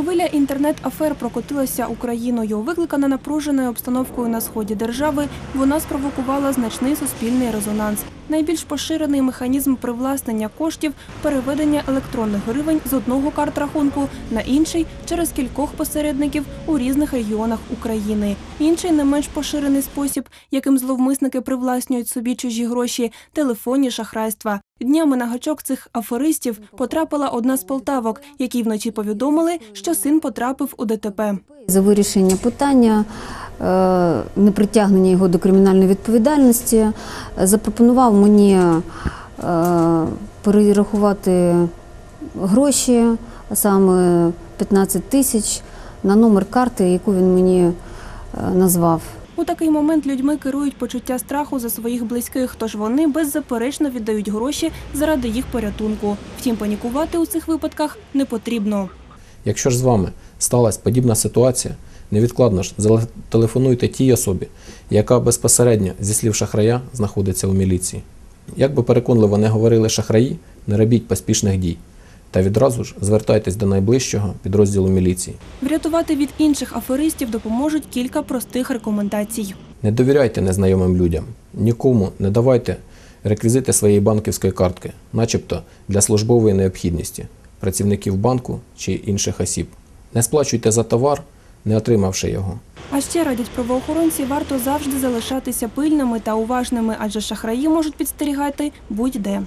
Хвиля інтернет-афер прокотилася Україною. Викликана напруженою обстановкою на сході держави, вона спровокувала значний суспільний резонанс. Найбільш поширений механізм привласнення коштів переведення електронних гривень з одного карт-рахунку на інший через кількох посередників у різних регіонах України. Інший не менш поширений спосіб, яким зловмисники привласнюють собі чужі гроші телефонні шахрайства. Днями на гачок цих аферистів потрапила одна з полтавок, якій вночі повідомили, що син потрапив у ДТП. За вирішення питання е, непритягнення його до кримінальної відповідальності е, запропонував мені е, перерахувати гроші, а саме 15 тисяч на номер карти, яку він мені назвав. У такий момент людьми керують почуття страху за своїх близьких, тож вони беззаперечно віддають гроші заради їх порятунку. Втім, панікувати у цих випадках не потрібно. Якщо ж з вами сталася подібна ситуація, невідкладно ж зателефонуйте тій особі, яка безпосередньо зі слів шахрая знаходиться у міліції. Як би переконливо не говорили шахраї, не робіть поспішних дій та відразу ж звертайтесь до найближчого підрозділу міліції. Врятувати від інших аферистів допоможуть кілька простих рекомендацій. Не довіряйте незнайомим людям, нікому не давайте реквізити своєї банківської картки, начебто для службової необхідності, працівників банку чи інших осіб. Не сплачуйте за товар, не отримавши його. А ще радять правоохоронці, варто завжди залишатися пильними та уважними, адже шахраї можуть підстерігати будь-де.